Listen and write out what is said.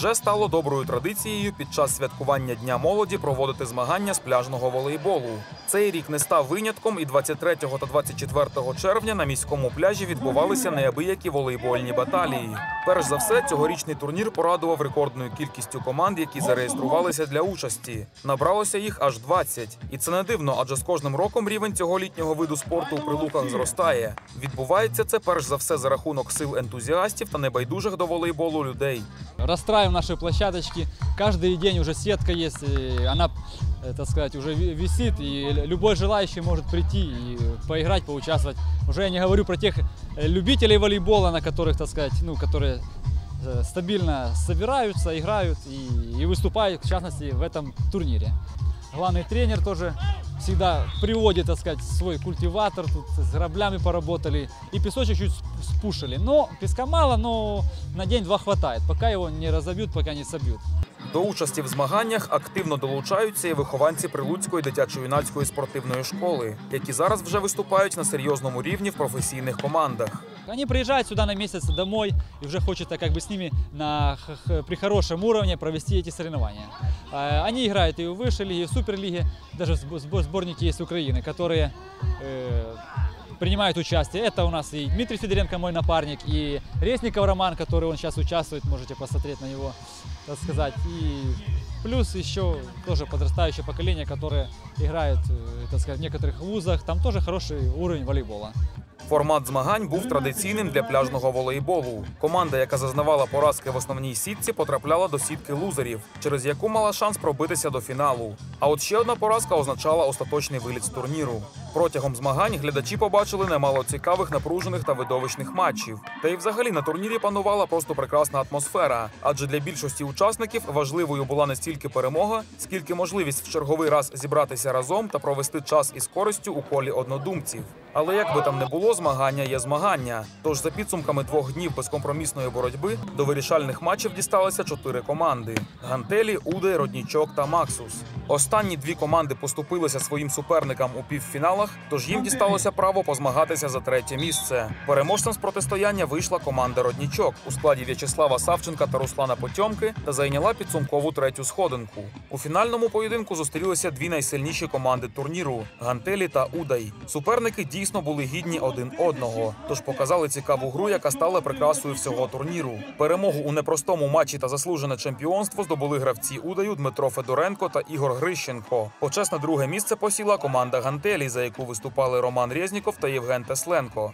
Вже стало доброю традицією під час святкування Дня молоді проводити змагання з пляжного волейболу. Цей рік не став винятком, і 23 та 24 червня на міському пляжі відбувалися неабиякі волейбольні баталії. Перш за все, цьогорічний турнір порадував рекордною кількістю команд, які зареєструвалися для участі. Набралося їх аж 20. І це не дивно, адже з кожним роком рівень цього літнього виду спорту у прилуках зростає. Відбувається це перш за все за рахунок сил ентузіастів та небайдужих до волейболу людей. Расстраиваем наши площадочки. Каждый день уже сетка есть, и она, так сказать, уже ви- висит, и любой желающий может прийти и поиграть, поучаствовать. Уже я не говорю про тех э, любителей волейбола, на которых, так сказать, ну, которые э, стабильно собираются, играют и, и выступают, в частности, в этом турнире. Главный тренер тоже всегда приводит, так сказать, свой культиватор, тут с граблями поработали, и песочек чуть сп- спушили. Но песка мало, но на день-два хватает, пока его не разобьют, пока не собьют. До участі в змаганнях активно долучаються і вихованці Прилуцької дитячо-юнацької спортивної школи, які зараз вже виступають на серйозному рівні в професійних командах. Они приезжают сюда на месяц домой и уже хочется как бы с ними на, при хорошем уровне провести эти соревнования. А, Они играют и в высшей лиге, и в суперлиге, даже сбо- сбо- сборники есть Украины, которые э, принимают участие. Это у нас и Дмитрий Федоренко, мой напарник, и Резников Роман, который он сейчас участвует, можете посмотреть на него, так сказать. И плюс еще тоже подрастающее поколение, которое играет, э, так сказать, в некоторых вузах. Там тоже хороший уровень волейбола. Формат змагань був традиційним для пляжного волейболу. Команда, яка зазнавала поразки в основній сітці, потрапляла до сітки лузерів, через яку мала шанс пробитися до фіналу. А от ще одна поразка означала остаточний виліт з турніру. Протягом змагань глядачі побачили немало цікавих, напружених та видовищних матчів. Та й взагалі на турнірі панувала просто прекрасна атмосфера. Адже для більшості учасників важливою була не стільки перемога, скільки можливість в черговий раз зібратися разом та провести час із користю у колі однодумців. Але як би там не було, змагання є змагання. Тож за підсумками двох днів безкомпромісної боротьби до вирішальних матчів дісталися чотири команди: Гантелі, Уде, Роднічок та Максус. Останні дві команди поступилися своїм суперникам у півфіналах, тож їм дісталося право позмагатися за третє місце. Переможцем з протистояння вийшла команда Роднічок у складі В'ячеслава Савченка та Руслана Потьомки та зайняла підсумкову третю сходинку. У фінальному поєдинку зустрілися дві найсильніші команди турніру Гантелі та Удай. Суперники дійсно були гідні один одного, тож показали цікаву гру, яка стала прикрасою всього турніру. Перемогу у непростому матчі та заслужене чемпіонство здобули гравці Удаю Дмитро Федоренко та Ігор Грищенко. Почесне друге місце посіла команда Гантелі, за яку виступали Роман Резніков та Євген Тесленко.